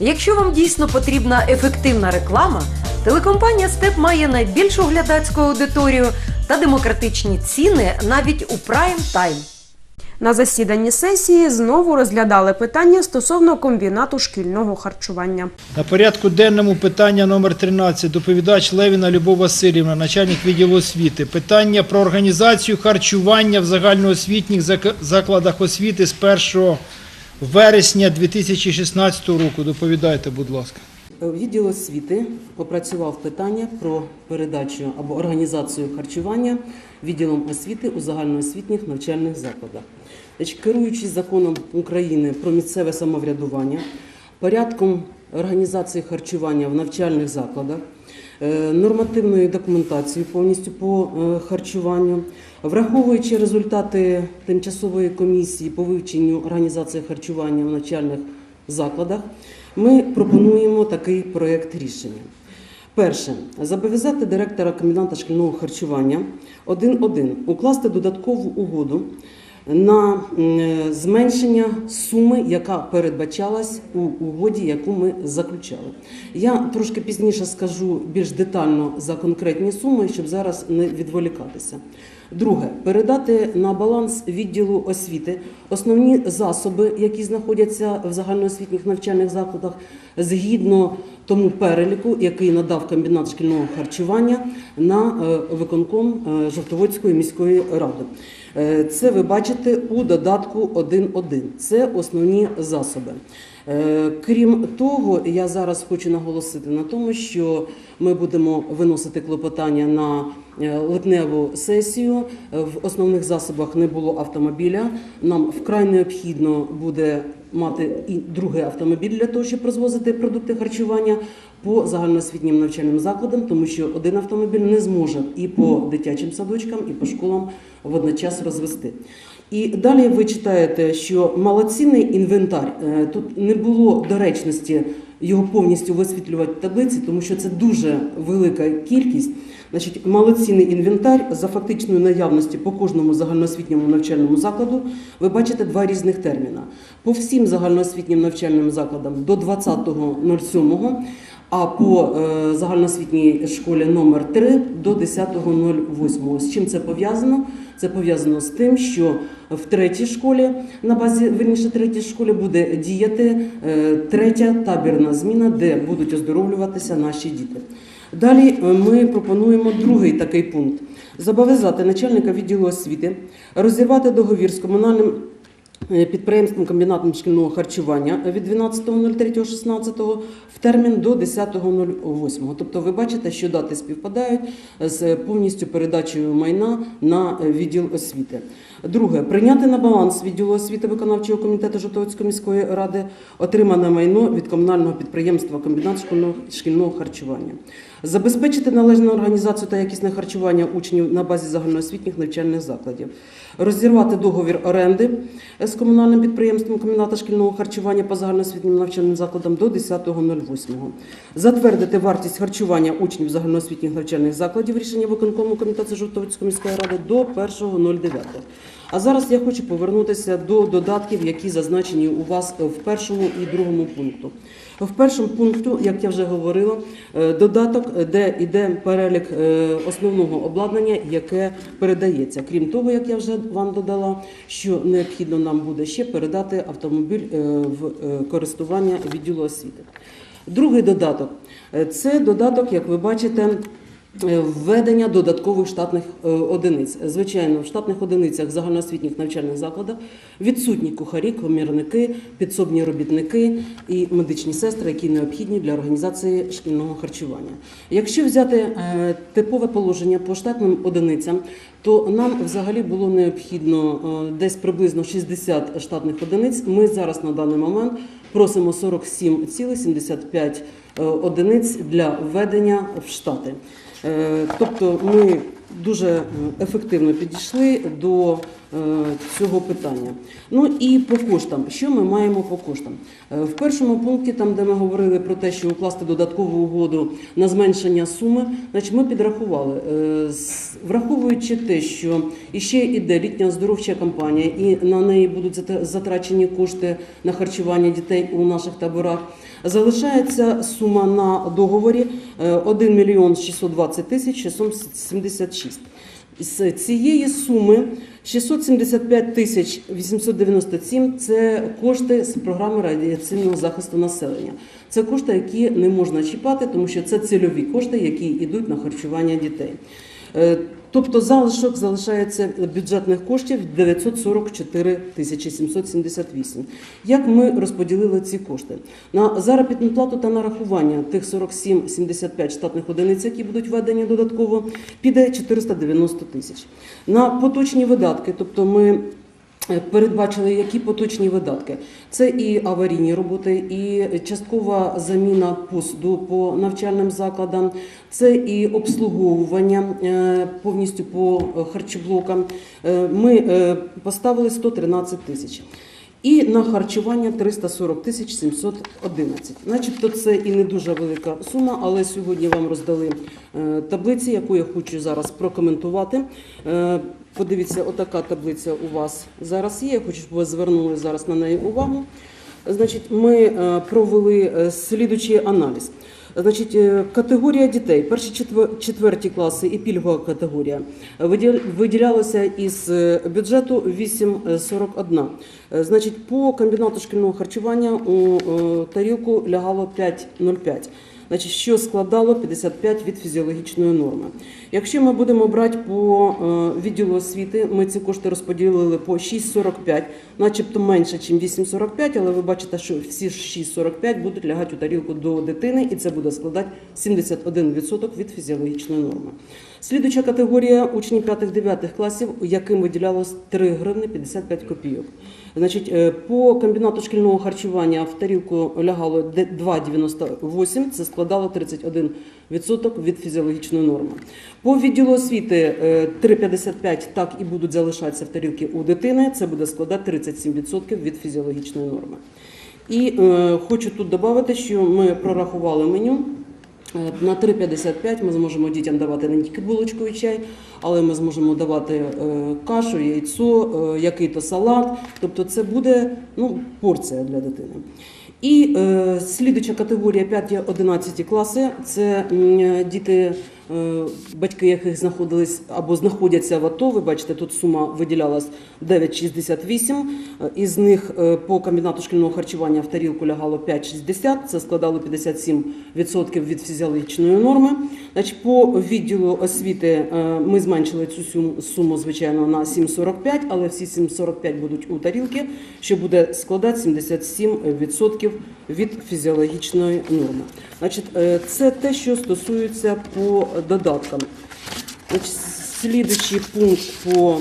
Якщо вам дійсно потрібна ефективна реклама, телекомпанія Степ має найбільшу глядацьку аудиторію та демократичні ціни навіть у прайм тайм. На засіданні сесії знову розглядали питання стосовно комбінату шкільного харчування. На порядку денному питання номер 13. Доповідач Левіна Любов Васильівна, начальник відділу освіти. Питання про організацію харчування в загальноосвітніх закладах освіти з 1 вересня 2016 року. Доповідайте, будь ласка. Відділ освіти попрацював питання про передачу або організацію харчування відділом освіти у загальноосвітніх навчальних закладах. Керуючись законом України про місцеве самоврядування, порядком організації харчування в навчальних закладах, е, нормативною документацією повністю по е, харчуванню, враховуючи результати тимчасової комісії по вивченню організації харчування в навчальних закладах, ми пропонуємо такий проєкт рішення. Перше, зобов'язати директора коменданта шкільного харчування 1.1 укласти додаткову угоду на зменшення суми, яка передбачалась у угоді, яку ми заключали. Я трошки пізніше скажу більш детально за конкретні суми, щоб зараз не відволікатися. Друге, передати на баланс відділу освіти основні засоби, які знаходяться в загальноосвітніх навчальних закладах, згідно тому переліку, який надав комбінат шкільного харчування на е, виконком е, Жовтоводської міської ради. Е, Це ви бачите у додатку 1.1. Це основні засоби. Е, Крім того, я зараз хочу наголосити на тому, що ми будемо виносити клопотання на е, липневу сесію. В основних засобах не було автомобіля. Нам вкрай необхідно буде мати і другий автомобіль для того, щоб розвозити продукти харчування по загальноосвітнім навчальним закладам, тому що один автомобіль не зможе і по дитячим садочкам, і по школам водночас розвести. І далі ви читаєте, що малоцінний інвентар е, тут не було доречності його повністю висвітлювати в таблиці, тому що це дуже велика кількість. Значить, малоцінний інвентар за фактичною наявності по кожному загальноосвітньому навчальному закладу. Ви бачите два різних терміна. По всім загальноосвітнім навчальним закладам до 20.07, а по е, загальноосвітній школі номер 3 до 10.08. З чим це пов'язано? Це пов'язано з тим, що в третій школі, на базі верніше третій школі, буде діяти е, третя табірна зміна, де будуть оздоровлюватися наші діти. Далі е, ми пропонуємо другий такий пункт: зобов'язати начальника відділу освіти розірвати договір з комунальним підприємством комбінатом шкільного харчування від 12.03.16 в термін до 10.08. Тобто ви бачите, що дати співпадають з повністю передачею майна на е, відділ освіти. Друге, прийняти на баланс відділу освіти виконавчого комітету Житомирської міської ради отримане майно від комунального підприємства комбінат шкільного харчування. Забезпечити належну організацію та якісне харчування учнів на базі загальноосвітніх навчальних закладів, розірвати договір оренди з комунальним підприємством комбіната шкільного харчування по загальноосвітнім навчальним закладам до 10.08. Затвердити вартість харчування учнів загальноосвітніх навчальних закладів рішення виконкому комітету Жовтовицької міської ради до 1.09. А зараз я хочу повернутися до додатків, які зазначені у вас в першому і другому пункту. В першому пункту, як я вже говорила, е, додаток, де йде перелік е, основного обладнання, яке передається. Крім того, як я вже вам додала, що необхідно нам буде ще передати автомобіль е, в користування відділу освіти. Другий додаток це додаток, як ви бачите. Е, Введення додаткових штатних е, одиниць. Звичайно, в штатних одиницях загальноосвітніх навчальних закладах відсутні кухарі, комірники, підсобні робітники і медичні сестри, які необхідні для організації шкільного харчування. Якщо взяти е, типове положення по штатним одиницям, то нам взагалі було необхідно десь приблизно 60 штатних одиниць. Ми зараз на даний момент просимо 47,75 е, одиниць для введення в штати. Е, Тобто ми дуже ефективно підійшли до е, цього питання. Ну і по коштам. Що ми маємо по коштам? Е, В першому пункті, там де ми говорили про те, що укласти додаткову угоду на зменшення суми, значить ми підрахували, враховуючи те, що іще іде літня оздоровча кампанія, і на неї будуть зат- затрачені кошти на харчування дітей у наших таборах. Залишається сума на договорі е, 1 мільйон 620 тисяч 676. З цієї суми 675 тисяч 897 – це кошти з програми радіаційного захисту населення. Це кошти, які не можна чіпати, тому що це цільові кошти, які йдуть на харчування дітей. Тобто залишок залишається бюджетних коштів 944 тисячі 778. Як ми розподілили ці кошти? На заробітну плату та нарахування тих 47,75 штатних одиниць, які будуть введені додатково, піде 490 тисяч. На поточні видатки, тобто ми Передбачили, які поточні видатки. Це і аварійні роботи, і часткова заміна посуду по навчальним закладам, це і обслуговування е, повністю по харчоблокам. Е, Ми е, поставили 113 тисяч. І на харчування 340 тисяч 711. Начебто це і не дуже велика сума, але сьогодні вам роздали таблиці, яку я хочу зараз прокоментувати. Подивіться, отака таблиця у вас зараз є. Я хочу, щоб ви звернули зараз на неї увагу. Значить, ми е, провели е, слідучий аналіз. Значить, е, категорія дітей, перші четверті класи і пільгова категорія виділ- виділялося із бюджету 8,41. Е, Значить, по комбінату шкільного харчування у тарілку лягало 5,05. Значить, що складало 55 від фізіологічної норми. Якщо ми будемо брати по е, відділу освіти, ми ці кошти розподілили по 6,45, начебто менше, ніж 8,45, але ви бачите, що всі 6,45 будуть лягати у тарілку до дитини, і це буде складати 71% від фізіологічної норми. Слідуча категорія учнів 5-9 класів, яким виділялось 3 гривни 55 копійок. Значить, е, по комбінату шкільного харчування в тарілку лягало де- 2,98, це складало 31% від фізіологічної норми. По відділу освіти е, 3,55 так і будуть залишатися в тарілці у дитини, це буде складати 37% від фізіологічної норми. І е, хочу тут додати, що ми прорахували меню. На 3,55 ми зможемо дітям давати не тільки булочку і чай, але ми зможемо давати е, кашу, яйцо, е, який-то салат. Тобто це буде ну, порція для дитини. І е, слідуча категорія 5-11 класи це діти, батьки яких знаходились або знаходяться в АТО. Ви бачите, тут сума виділялась 9,68. Е, Із них е, по комбінату шкільного харчування в тарілку лягало 5,60, це складало 57% від фізіологічної норми. Значить, по відділу освіти е, ми зменшили цю суму звичайно, на 7,45, але всі 7,45 будуть у тарілки, що буде складати 77% від фізіологічної норми. Значить, е, це те, що стосується по додаткам. Значить, слідуючий пункт по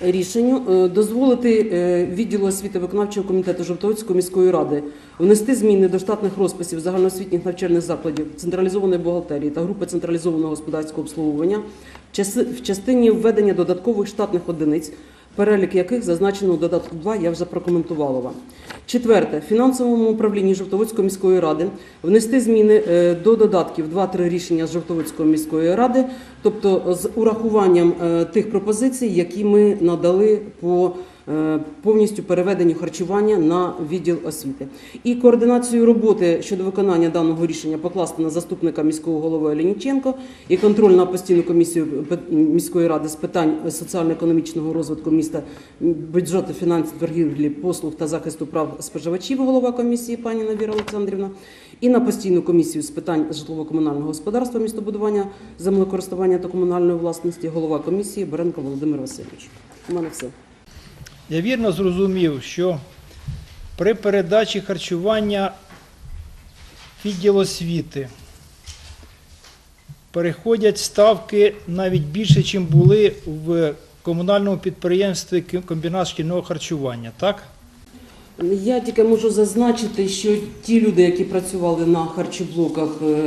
рішенню е, дозволити е, відділу освіти виконавчого комітету Жовтовицької міської ради внести зміни до штатних розписів загальноосвітніх навчальних закладів централізованої бухгалтерії та групи централізованого господарського обслуговування в частині введення додаткових штатних одиниць, перелік яких зазначено у додатку 2, я вже прокоментувала вам. Четверте, фінансовому управлінні Жовтовицької міської ради внести зміни е, до додатків 2-3 рішення з Жовтовицької міської ради, тобто з урахуванням е, тих пропозицій, які ми надали по повністю переведенню харчування на відділ освіти. І координацію роботи щодо виконання даного рішення покласти на заступника міського голови Лініченко і контроль на постійну комісію міської ради з питань соціально-економічного розвитку міста, бюджету, фінансів, торгівлі, послуг та захисту прав споживачів, голова комісії пані Навіра Олександрівна, і на постійну комісію з питань житлово-комунального господарства, містобудування, землекористування та комунальної власності, голова комісії Беренко Володимир Васильович. У мене все. Я вірно зрозумів, що при передачі харчування відділ освіти переходять ставки навіть більше, ніж були в комунальному підприємстві «Ки- комбінат шкільного харчування, так? Я тільки можу зазначити, що ті люди, які працювали на харчоблоках е,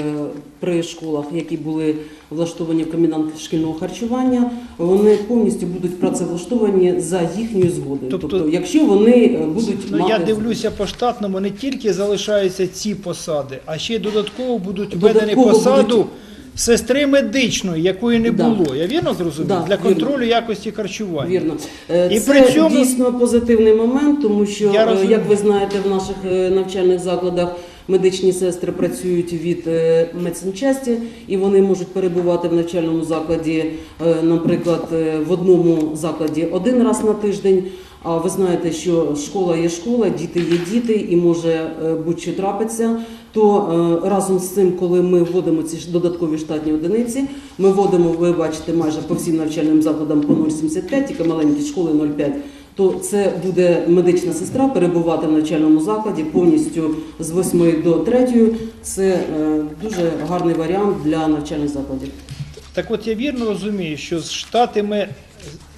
при школах, які були влаштовані в комбінат шкільного харчування, вони повністю будуть працевлаштовані за їхньою згодою. Тобто- Тобто, якщо вони е, будуть Ну, мати я дивлюся по штатному, не тільки залишаються ці посади, а ще й додатково будуть введені Додатково посаду будуть- сестри медичної, якої не Да. було. Я вірно зрозумів? Да, Для вірно. контролю якості харчування. Вірно. Е, І Це при цьому- дійсно позитивний момент, тому що, Я е, розумію. як ви знаєте, в наших е, навчальних закладах медичні сестри працюють від е, медсанчасті, і вони можуть перебувати в навчальному закладі, е, наприклад, е, в одному закладі один раз на тиждень. А ви знаєте, що школа є школа, діти є діти, і може е, будь-що трапиться. То е, разом з цим, коли ми вводимо ці додаткові штатні одиниці, ми вводимо, ви бачите, майже по всім навчальним закладам по 0,75, тільки маленькі школи 0,5, то це буде медична сестра перебувати в навчальному закладі повністю з 8 до 3. Це е, дуже гарний варіант для навчальних закладів. Так от я вірно розумію, що з штати ми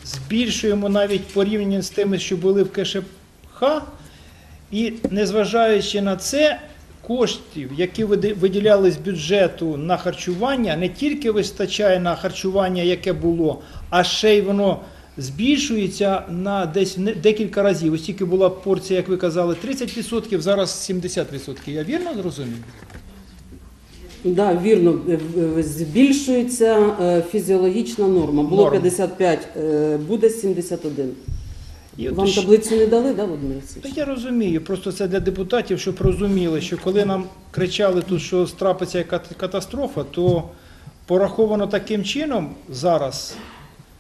збільшуємо навіть порівняно з тими, що були в КШПХ, і незважаючи на це, коштів, які виділяли з бюджету на харчування, не тільки вистачає на харчування, яке було, а ще й воно збільшується на десь декілька разів. Ось тільки була порція, як ви казали, 30%, зараз 70%. Я вірно зрозумів? Да, вірно, е, е, збільшується е, фізіологічна норма. Було Норма. 55, е, буде 71. Вам ще- таблицю не дали, да, Володимир Та Олексійович? я розумію, просто це для депутатів, щоб розуміли, що коли нам кричали тут, що трапиться яка катастрофа, то пораховано таким чином зараз,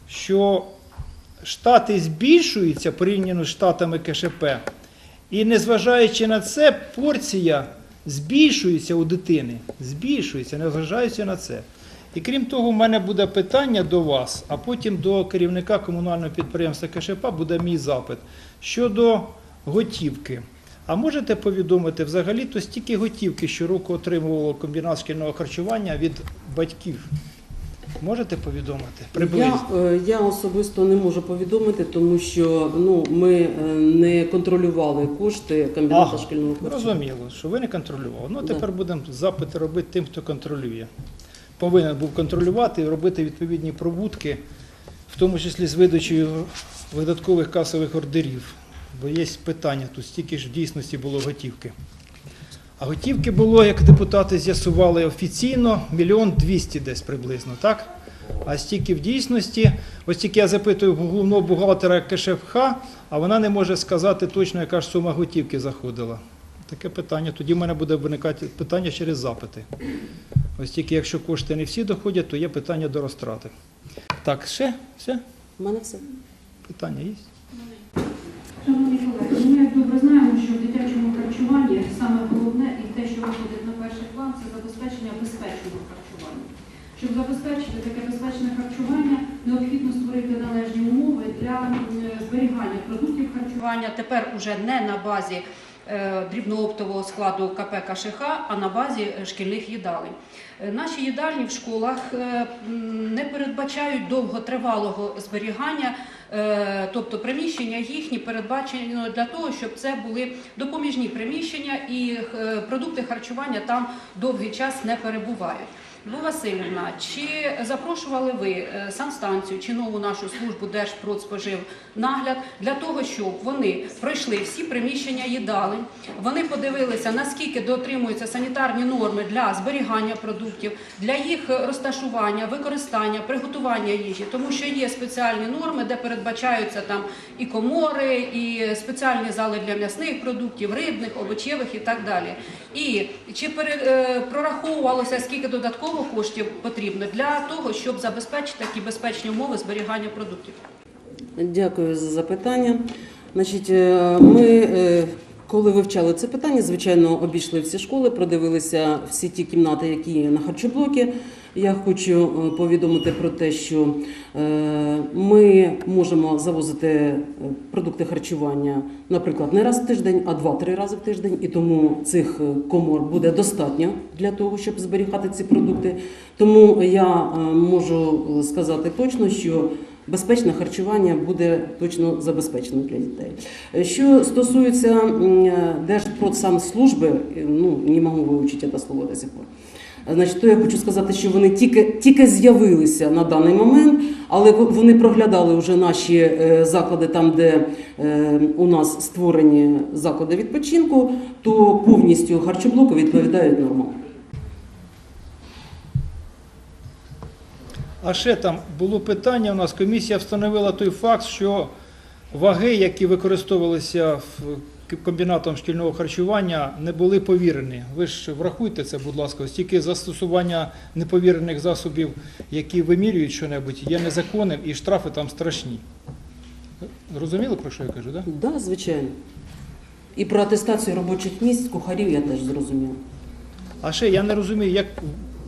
що штати збільшуються порівняно з штатами КШП, і незважаючи на це, порція збільшується у дитини. Збільшується, незважаючи на це. І крім того, в мене буде питання до вас, а потім до керівника комунального підприємства КШП буде мій запит щодо готівки. А можете повідомити, взагалі то стільки готівки щороку отримувало комбінат шкільного харчування від батьків? Можете повідомити? Приблизно. Я, е, я особисто не можу повідомити, тому що ну, ми е, не контролювали кошти комбіната Ага, шкільного харчування. Зрозуміло, що ви не контролювали. Ну, Да. тепер будемо запити робити тим, хто контролює. Повинен був контролювати і робити відповідні пробутки, в тому числі з видачею видаткових касових ордерів. Бо є питання, тут стільки ж в дійсності було готівки. А готівки було, як депутати з'ясували офіційно, мільйон двісті десь приблизно, так? А стільки в дійсності, ось тільки я запитую головного бухгалтера КШФХ, а вона не може сказати точно, яка ж сума готівки заходила. Таке питання. Тоді в мене буде виникати питання через запити. Ось тільки якщо кошти не всі доходять, то є питання до розтрати. Так, ще? Все? У мене все. Питання є? Шановні колеги, ми як добре знаємо, що в дитячому харчуванні саме головне і те, що виходить на перший план, це забезпечення безпечного харчування. Щоб забезпечити таке безпечне харчування, необхідно створити належні умови для зберігання продуктів харчування. Тепер уже не на базі дрібнооптового складу КП КШХ, а на базі е, шкільних їдалень. Е, Наші їдальні в школах е, не передбачають довготривалого зберігання, е, тобто приміщення їхні передбачено для того, щоб це були допоміжні приміщення і е, продукти харчування там довгий час не перебувають. Любов Васильівна, чи запрошували ви е, санстанцію чи нову нашу службу Держпродспоживнагляд для того, щоб вони пройшли всі приміщення їдалень, вони подивилися, наскільки дотримуються санітарні норми для зберігання продуктів, для їх розташування, використання, приготування їжі, тому що є спеціальні норми, де передбачаються там і комори, і спеціальні зали для м'ясних продуктів, рибних, овочевих і так далі. І чи пере, е, прораховувалося, скільки додатково коштів потрібно для того, щоб забезпечити такі безпечні умови зберігання продуктів? Дякую за запитання. Значить, е, ми, е, коли вивчали це питання, звичайно, обійшли всі школи, продивилися всі ті кімнати, які на харчоблокі. Я хочу е, повідомити про те, що е, ми можемо завозити е, продукти харчування, наприклад, не раз в тиждень, а два-три рази в тиждень, і тому цих комор буде достатньо для того, щоб зберігати ці продукти. Тому я можу сказати точно, що безпечне харчування буде точно забезпечено для дітей. Що стосується е, ну не можу вивчити це слово до сих пор. Значить, то я хочу сказати, що вони тільки, тільки з'явилися на даний момент, але вони проглядали вже наші е, заклади там, де е, у нас створені заклади відпочинку, то повністю харчоблоки відповідають нормам. А ще там було питання у нас, комісія встановила той факт, що ваги, які використовувалися в- комбінатом шкільного харчування, не були повірені. Ви ж врахуйте це, будь ласка, стільки застосування неповірених засобів, які вимірюють що-небудь, є незаконним і штрафи там страшні. Зрозуміли, про що я кажу, так? Да? Да, звичайно. І про атестацію робочих місць кухарів я теж зрозуміла. А ще я не розумію, як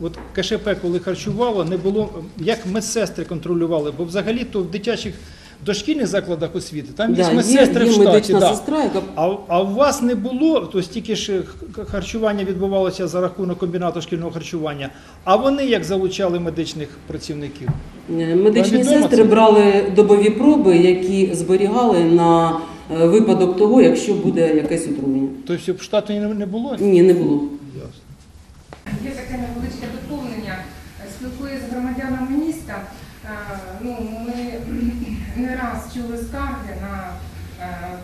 от КШП, коли харчувало, не було, як медсестри контролювали, бо взагалі то в дитячих дошкільних закладах освіти там є Да, медсестри є, в є штаті. да. А, а у вас не було, то стільки ж харчування відбувалося за рахунок комбінату шкільного харчування. А вони як залучали медичних працівників? Е, Медичні сестри це? брали добові проби, які зберігали на е, випадок того, якщо буде якесь отруєння. Тобто в штату не було? Ні, не було. Ясно. Є таке невеличке доповнення. Спілкуюсь з громадянами міста. Е, Ну, ми не раз чули скарги на е,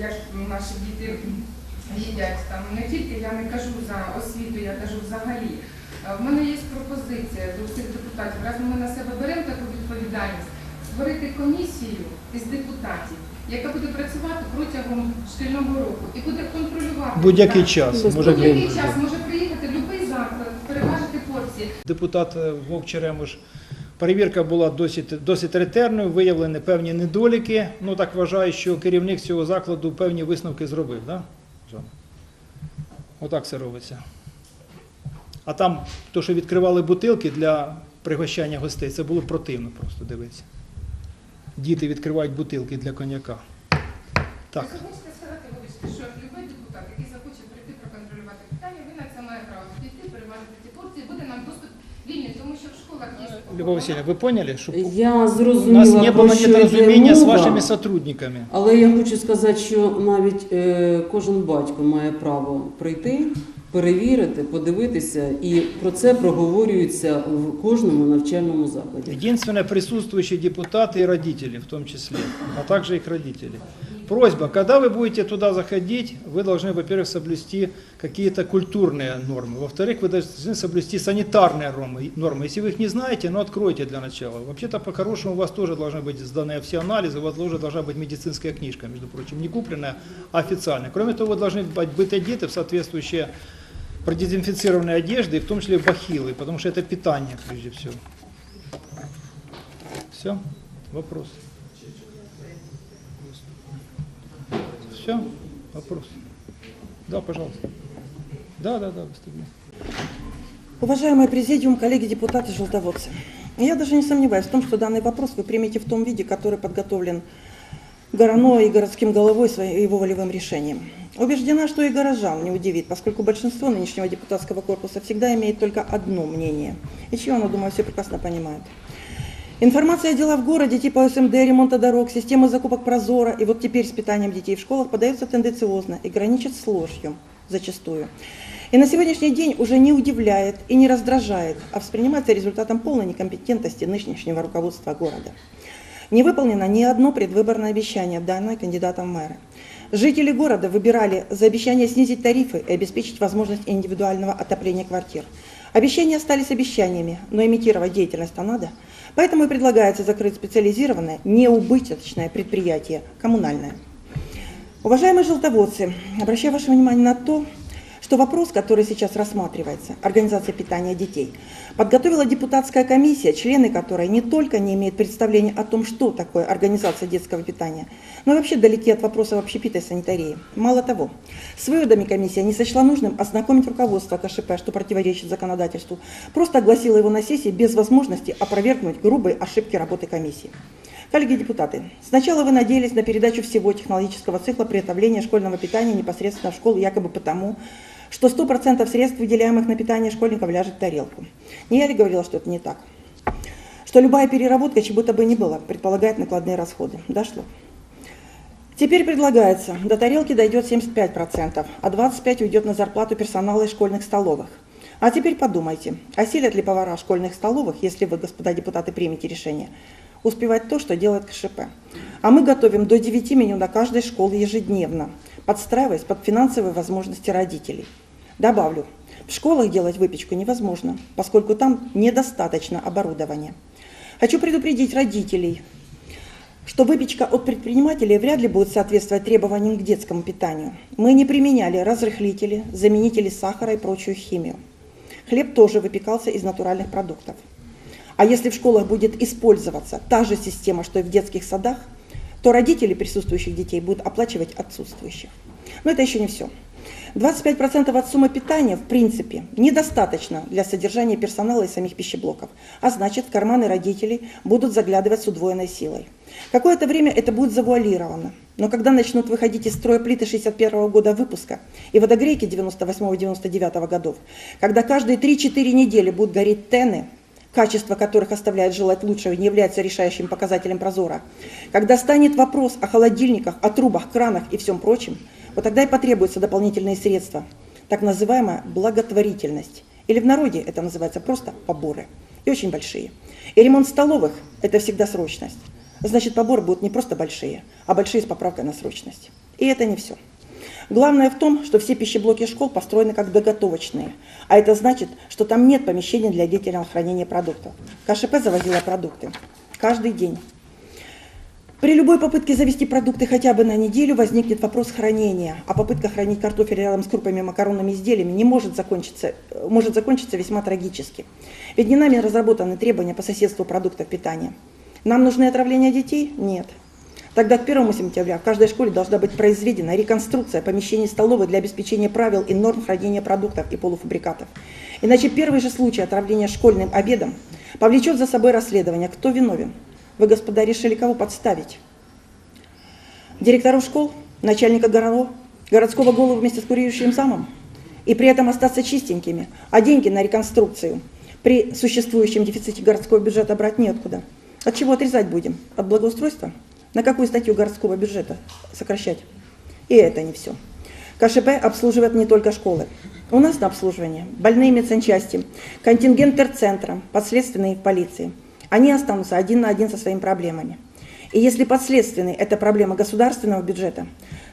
як наші діти їдять там не тільки я не кажу за освіту, я кажу взагалі. Е, В мене є пропозиція до всіх депутатів. Раз ми на себе беремо таку відповідальність, створити комісію із депутатів, яка буде працювати протягом шкільного року і буде контролювати Будь-який час. Може, Будь-який час може приїхати будь-який заклад, переважити порції. Депутат е, Вовк Черемош. Перевірка була досить, досить ретельною, виявлені певні недоліки. Ну так вважаю, що керівник цього закладу певні висновки зробив, да? Отак це робиться. А там, то, що відкривали бутилки для пригощання гостей, це було противно просто дивитися. Діти відкривають бутилки для коньяка. Так. Ви хочете сказати, вибачте, що любий депутат, який захоче прийти проконтролювати питання, він на це має право піти, переважити ці порції, буде нам доступ вільний, тому що в школах є Любов Васильевна, ви поняли, що Я у нас зрозуміла, не було недорозуміння з вашими сотрудниками. але я хочу сказати, що навіть е, кожен батько має право прийти, перевірити, подивитися, і про це проговорюється в кожному навчальному закладі. Единственное, присутствующие депутаты и родители в том числе, а также их родители. Просьба, когда вы будете туда заходить, вы должны, во-первых, соблюсти какие-то культурные нормы. Во-вторых, вы должны соблюсти санитарные нормы. Если вы их не знаете, ну откройте для начала. Вообще-то, по-хорошему, у вас тоже должны быть сданы все анализы, у вас тоже должна быть медицинская книжка, между прочим, не купленная, а официальная. Кроме того, вы должны быть одеты в соответствующие продезинфицированные одежды, и в том числе бахилы, потому что это питание прежде всего. Все? Вопрос? Все? Вопрос? Да, пожалуйста. Да, да, да, быстрее. Уважаемый президиум, коллеги депутаты, желтоводцы. Я даже не сомневаюсь в том, что данный вопрос вы примете в том виде, который подготовлен Горано и городским головой своим его волевым решением. Убеждена, что и горожан не удивит, поскольку большинство нынешнего депутатского корпуса всегда имеет только одно мнение. И чье оно, думаю, все прекрасно понимают. Информация о делах в городе типа СМД, ремонта дорог, системы закупок Прозора и вот теперь с питанием детей в школах подается тенденциозно и граничит с ложью зачастую. И на сегодняшний день уже не удивляет и не раздражает, а воспринимается результатом полной некомпетентности нынешнего руководства города. Не выполнено ни одно предвыборное обещание, данное кандидатом в мэры. Жители города выбирали за обещание снизить тарифы и обеспечить возможность индивидуального отопления квартир. Обещания остались обещаниями, но имитировать деятельность-то надо. Поэтому и предлагается закрыть специализированное, неубыточное предприятие, коммунальное. Уважаемые желтоводцы, обращаю ваше внимание на то, что вопрос, который сейчас рассматривается, организация питания детей, подготовила депутатская комиссия, члены которой не только не имеют представления о том, что такое организация детского питания, но и вообще далеки от вопросов общепита и санитарии. Мало того, с выводами комиссия не сочла нужным ознакомить руководство КШП, что противоречит законодательству, просто огласила его на сессии без возможности опровергнуть грубые ошибки работы комиссии. Коллеги депутаты, сначала вы надеялись на передачу всего технологического цикла приготовления школьного питания непосредственно в школу, якобы потому, что 100% средств, выделяемых на питание школьников, ляжет в тарелку. Не я ли говорила, что это не так? Что любая переработка, чего бы то ни было, предполагает накладные расходы. Дошло. Теперь предлагается, до тарелки дойдет 75%, а 25% уйдет на зарплату персонала из школьных столовых. А теперь подумайте, осилят ли повара школьных столовых, если вы, господа депутаты, примете решение, успевать то, что делает КШП. А мы готовим до 9 меню на каждой школе ежедневно, подстраиваясь под финансовые возможности родителей. Добавлю, В школах делать выпечку невозможно, поскольку там недостаточно оборудования. Хочу предупредить родителей, что выпечка от предпринимателей вряд ли будет соответствовать требованиям к детскому питанию. Мы не применяли разрыхлители, заменители сахара и прочую химию. Хлеб тоже выпекался из натуральных продуктов. А если в школах будет использоваться та же система, что и в детских садах, то родители присутствующих детей будут оплачивать отсутствующих. Но это еще не все. 25% от суммы питания, в принципе, недостаточно для содержания персонала и самих пищеблоков. А значит, карманы родителей будут заглядывать с удвоенной силой. Какое-то время это будет завуалировано. Но когда начнут выходить из строя плиты 61 года выпуска и водогрейки 98-99 годов, когда каждые 3-4 недели будут гореть тены, качество которых оставляет желать лучшего не является решающим показателем прозора, когда станет вопрос о холодильниках, о трубах, кранах и всем прочем, вот тогда и потребуются дополнительные средства, так называемая благотворительность. Или в народе это называется просто поборы. И очень большие. И ремонт столовых – это всегда срочность. Значит, поборы будут не просто большие, а большие с поправкой на срочность. И это не все. Главное в том, что все пищеблоки школ построены как доготовочные. А это значит, что там нет помещений для длительного хранения продуктов. КШП завозила продукты. Каждый день. При любой попытке завести продукты хотя бы на неделю возникнет вопрос хранения, а попытка хранить картофель рядом с крупами и макаронными изделиями не может закончиться, может закончиться весьма трагически. Ведь не нами разработаны требования по соседству продуктов питания. Нам нужны отравления детей? Нет. Тогда к 1 сентября в каждой школе должна быть произведена реконструкция помещений столовой для обеспечения правил и норм хранения продуктов и полуфабрикатов. Иначе первый же случай отравления школьным обедом повлечет за собой расследование, кто виновен. Вы, господа, решили кого подставить? Директоров школ, начальника городов, городского голову вместе с курирующим замом? И при этом остаться чистенькими, а деньги на реконструкцию при существующем дефиците городского бюджета брать неоткуда. От чего отрезать будем? От благоустройства? На какую статью городского бюджета сокращать? И это не все. КШП обслуживает не только школы. У нас на обслуживание больные медсанчасти, контингент терцентра, подследственные полиции. Они останутся один на один со своими проблемами. И если подследственный – это проблема государственного бюджета,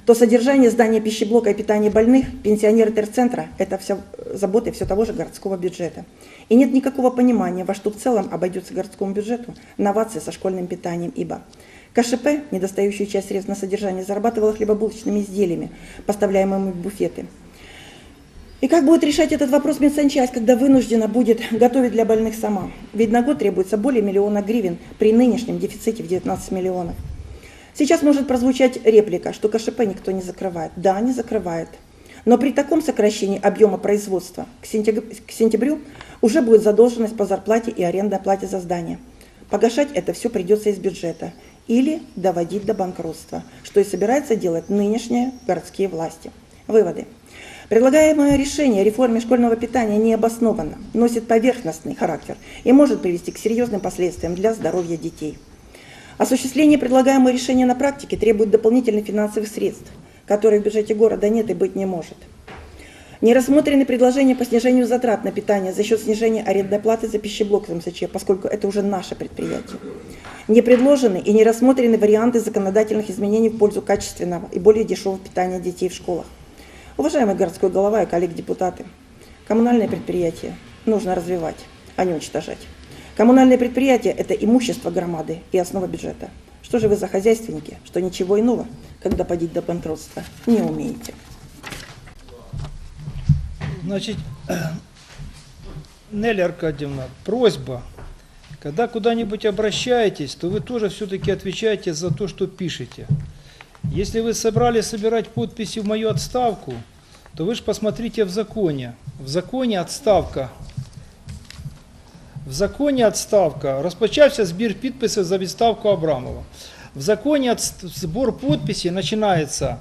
то содержание здания пищеблока и питание больных, пенсионеры терцентра – это все заботы все того же городского бюджета. И нет никакого понимания, во что в целом обойдется городскому бюджету новации со школьным питанием, ибо КШП, недостающую часть средств на содержание, зарабатывала хлебобулочными изделиями, поставляемыми в буфеты. И как будет решать этот вопрос медсанчасть, когда вынуждена будет готовить для больных сама? Ведь на год требуется более миллиона гривен при нынешнем дефиците в 19 миллионов. Сейчас может прозвучать реплика, что КШП никто не закрывает. Да, не закрывает. Но при таком сокращении объема производства к сентябрю, уже будет задолженность по зарплате и арендной плате за здание. Погашать это все придется из бюджета или доводить до банкротства, что и собираются делать нынешние городские власти. Выводы. Предлагаемое решение о реформе школьного питания не обоснованно, носит поверхностный характер и может привести к серьезным последствиям для здоровья детей. Осуществление предлагаемого решения на практике требует дополнительных финансовых средств, которых в бюджете города нет и быть не может. Не рассмотрены предложения по снижению затрат на питание за счет снижения арендной платы за пищеблок МСЧ, поскольку это уже наше предприятие. Не предложены и не рассмотрены варианты законодательных изменений в пользу качественного и более дешевого питания детей в школах. Уважаемый городской голова и коллеги-депутаты, коммунальные предприятия нужно развивать, а не уничтожать. Коммунальные предприятия – это имущество громады и основа бюджета. Что же вы за хозяйственники, что ничего иного, когда подить до банкротства, не умеете? Значит, Нелли Аркадьевна, просьба, когда куда-нибудь обращаетесь, то вы тоже все-таки отвечаете за то, что пишете. Если вы собрали собирать подписи в мою отставку, то вы же посмотрите в законе. В законе отставка. В законі відставка розпочався збір підписів за відставку Абрамова. В законе отс- сбор подписей начинается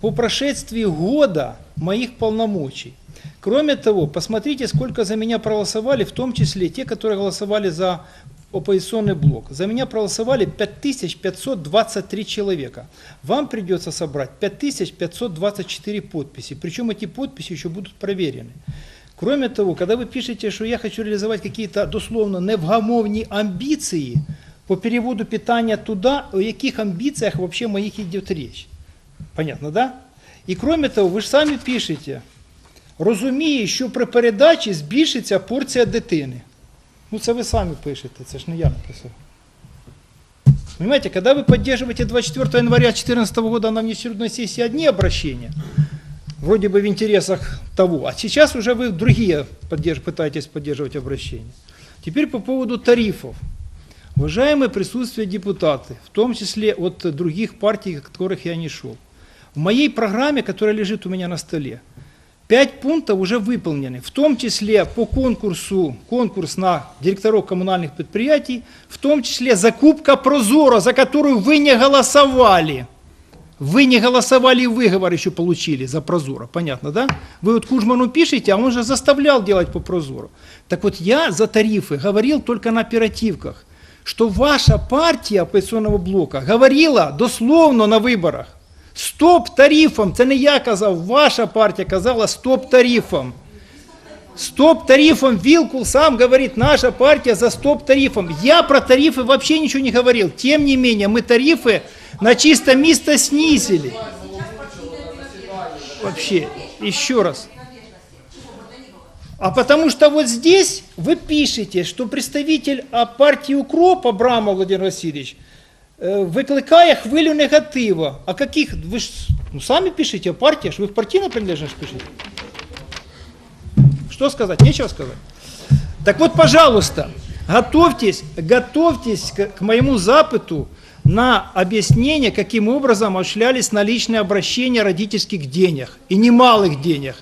по прошествии года моих полномочий. Кроме того, посмотрите, сколько за меня проголосовали, в том числе те, которые голосовали за оппозиционный блок. За меня проголосовали 5523 человека. Вам придется собрать 5524 подписи. Причем эти подписи еще будут проверены. Кроме того, когда вы пишете, что я хочу реализовать какие-то дословно невгамовні амбиции по переводу питания туда, о яких амбициях вообще моих идет речь? Понятно, да? И кроме того, вы же сами пишете, розуміє, що при передачі збільшиться порція дитини. Ну, це ви самі пишете, це ж не я написав. Понимаете, когда вы поддерживаете 24 января 2014 года на внеочередной сессии одни обращения, вроде бы в интересах того, а сейчас уже вы другие поддерж- пытаетесь поддерживать обращения. Теперь по поводу тарифов. Уважаемые присутствие депутаты, в том числе от других партий, от которых я не шел. В моей программе, которая лежит у меня на столе, пять пунктов уже выполнены, в том числе по конкурсу, конкурс на директоров коммунальных предприятий, в том числе закупка Прозора, за которую вы не голосовали. Вы не голосовали выговор еще получили за Прозоро, понятно, да? Вы вот Кужману пишете, а он же заставлял делать по Прозору. Так вот я за тарифы говорил только на оперативках, что ваша партия оппозиционного блока говорила дословно на виборах, стоп тарифам, це не я казав, ваша партія казала стоп тарифам. Стоп тарифам, Вилкул сам говорит, наша партия за стоп тарифам. Я про тарифы вообще ничего не говорил. Тем не менее, мы тарифы на чисто место снизили. Вообще, еще раз. А потому что вот здесь вы пишете, что представитель а, партии УКРОП Абрамов Владимир Васильевич викликає хвилю негатива. А каких? Ви ж ну, самі пишете, а партія ж ви в партійну принадлежность пишете. Что сказать? Нечего сказать. Так вот, пожалуйста, готовьтесь, готовьтесь к, к моему запыту на объяснение, каким образом осуществлялись наличные обращения родительских денег и немалых денег.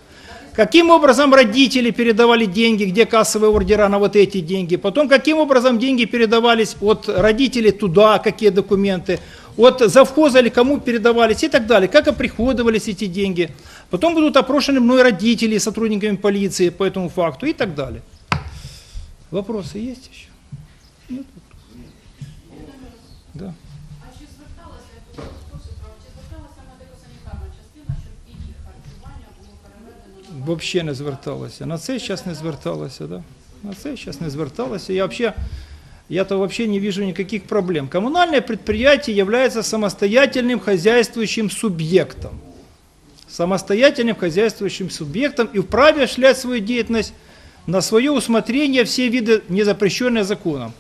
Каким образом родители передавали деньги, где кассовые ордера на вот эти деньги. Потом, каким образом деньги передавались от родителей туда, какие документы, от завхоза или кому передавались и так далее. Как оприходовались эти деньги. Потом будут опрошены мной родители, сотрудниками полиции по этому факту и так далее. Вопросы есть еще? Нет? Взагалі не зверталася. На це зараз не зверталася, да? На це зараз не зверталася. Я вообще, я-то вообще не вижу никаких проблем. Коммунальное предприятие является самостоятельным хозяйствующим субъектом. Самостоятельным хозяйствующим субъектом и вправе осуществлять свою деятельность на свое усмотрение все виды, не запрещенные законом.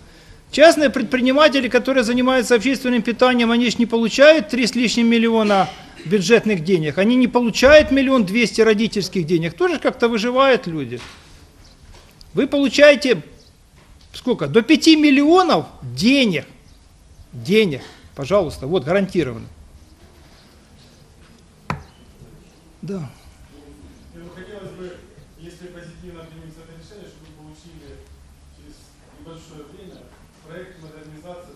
Частные предприниматели, которые занимаются общественным питанием, они же не получают 3 с лишним миллиона бюджетных денег, они не получают миллион двести родительских денег, тоже как-то выживают люди. Вы получаете сколько? До 5 миллионов денег. Денег, пожалуйста, вот гарантированно. Да. Хотелось бы, если позитивно примется это решение, чтобы вы получили через небольшое время проект модернизации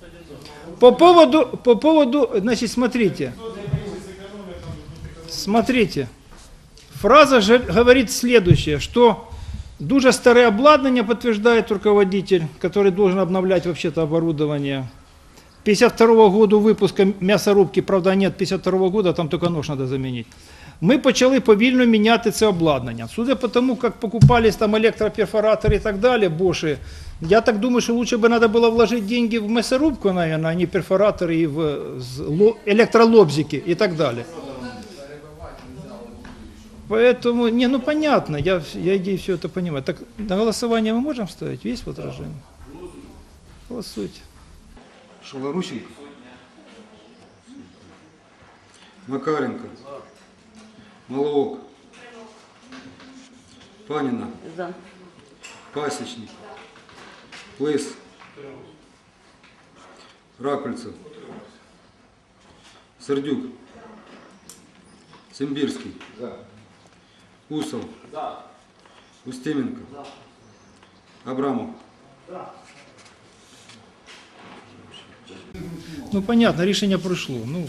архивов. По поводу, по поводу, значит, смотрите. Смотрите. Фраза же говорит следующее, что дуже старое обладнание, подтверждает руководитель, который должен обновлять вообще-то оборудование. 52 года выпуска мясорубки, правда нет 52 года, там только нож надо заменить. Ми почали повільно міняти це обладнання. Судя по тому, як покупались там електроперфоратори і так далі, боші, я так думаю, що лучше бы надо было вложить деньги в мясорубку, наверное, а не перфораторы и в з- ло- электролобзики и так далее. Поэтому, не, ну понятно, я, вс- я идею все это понимаю. Так на голосование мы можем ставить? Есть возражение? Голосуйте. Шелорусенко. Макаренко. Маловок. Панина. За. Пасечник. Лыс. Ракульцев. Сердюк. Симбирский. Усов. Устименко. Абрамов. Ну понятно, рішення пройшло. Ну,